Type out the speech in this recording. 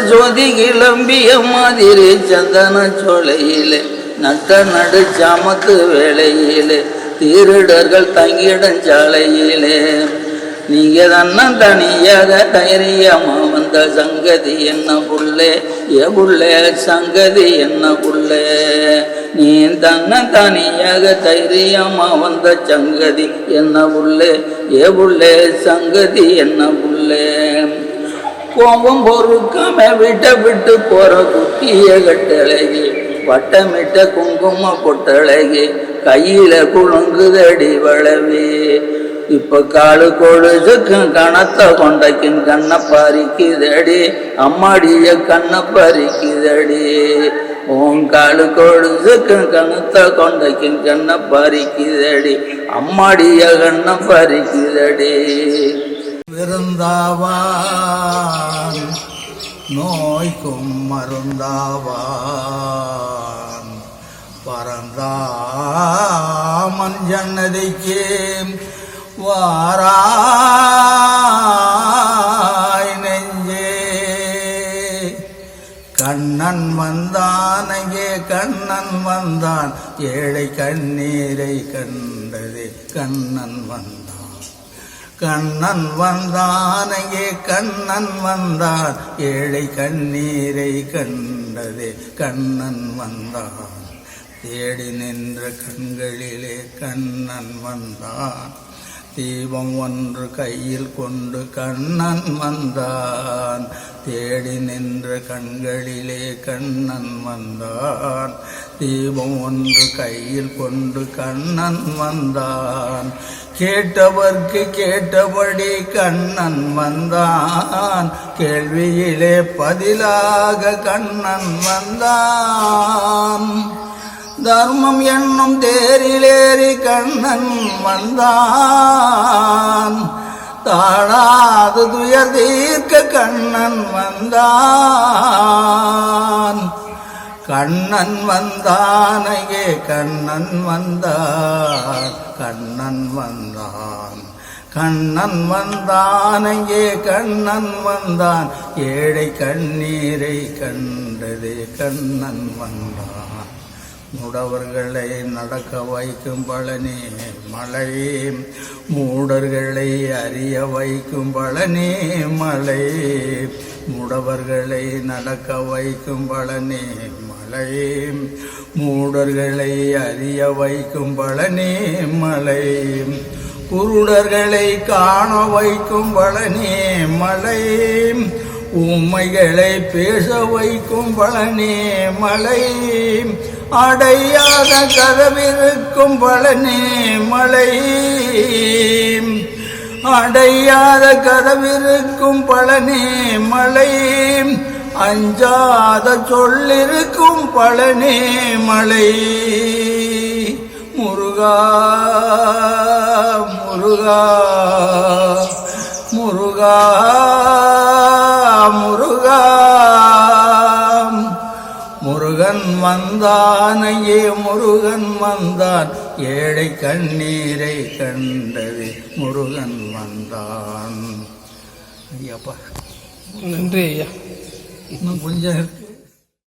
ஜோதி கிளம்பிய மாதிரி சந்தன சோலையிலே நட்ட நடு சாமத்து வேலையிலே திருடர்கள் தங்கிடும் சாலையிலே. நீங்க தன்னம் தனியாக தைரியமா வந்த சங்கதி என்ன புள்ளே? ஏ புள்ளே சங்கதி என்ன புள்ளே? நீ தன்ன தனியாக தைரியமா வந்த சங்கதி என்ன புள்ளே? ஏ புள்ளே சங்கதி என்ன புள்ளே? கோபம் பொறுக்காம விட்ட விட்டு போற குட்டிய கட்டழகி வட்டமிட்ட குங்கும பொட்டழகி கையில குழுங்குதடி வளவே. இப்ப காலு கொழுதுக்கும் கணத்த கொண்டைக்கும் கண்ணை பறிக்குதடி அம்மாடிய கண்ணை பறிக்குதடி. உன் காலு கொழுதுக்கும் கணத்த கொண்டைக்கும் கண்ணை பறிக்குதடி அம்மாடிய கண்ணை பறிக்குதடி. விருந்தாவான் நோய்க்கும் மருந்தாவான். பரந்தாமன் ஜன்னதிக்கு வாராய் நெஞ்சே. கண்ணன் வந்தான் அங்கே கண்ணன் வந்தான். ஏழை கண்ணீரை கண்டதே கண்ணன் வந்தான். கண்ணன் வந்தானையே கண்ணன் வந்தான். ஏழை கண்ணீரை கண்டதே கண்ணன் வந்தான். தேடி நின்ற கண்களிலே கண்ணன் வந்தான். தீபம் ஒன்று கையில் கொண்டு கண்ணன் வந்தான். தேடி நின்ற கண்களிலே கண்ணன் வந்தான். தீபம் ஒன்று கையில் கொண்டு கண்ணன் வந்தான். கேட்டவர்க்கு கேட்டபடி கண்ணன் வந்தான். கேள்வியிலே பதிலாக கண்ணன் வந்தான். தர்மம் என்னும் தேரிலேறி கண்ணன் வந்தான். தாழாது துயர் தீர்க்க கண்ணன் வந்தான். கண்ணன் வந்தானையே கண்ணன் வந்தான் கண்ணன் வந்தான். கண்ணன் வந்தான் அங்கே கண்ணன் வந்தான். ஏழை கண்ணீரை கண்டதே கண்ணன் வந்தான். முடவர்களை நடக்க வைக்கும் பழனி மலை மூடர்களை அறிய வைக்கும் பழனி மலை முடவர்களை நடக்க வைக்கும் பழனி மலை மூடர்களை அறிய வைக்கும் பழனி மலை. குருடர்களை காண வைக்கும் பழனி மலை. உண்மைகளை பேச வைக்கும் பழனி மலை. அடையாத கதவிருக்கும் பழனி மலை. அடையாத கதவிருக்கும் பழனி மலை. அஞ்சாத சொல்லிருக்கும் பழனே மலை. முருகா முருகா முருகா முருகா. முருகன் வந்தானையே முருகன் வந்தான். ஏழை கண்ணீரை கண்டது முருகன் வந்தான். ஐயாப்பா. நன்றி ஐயா. 那文件。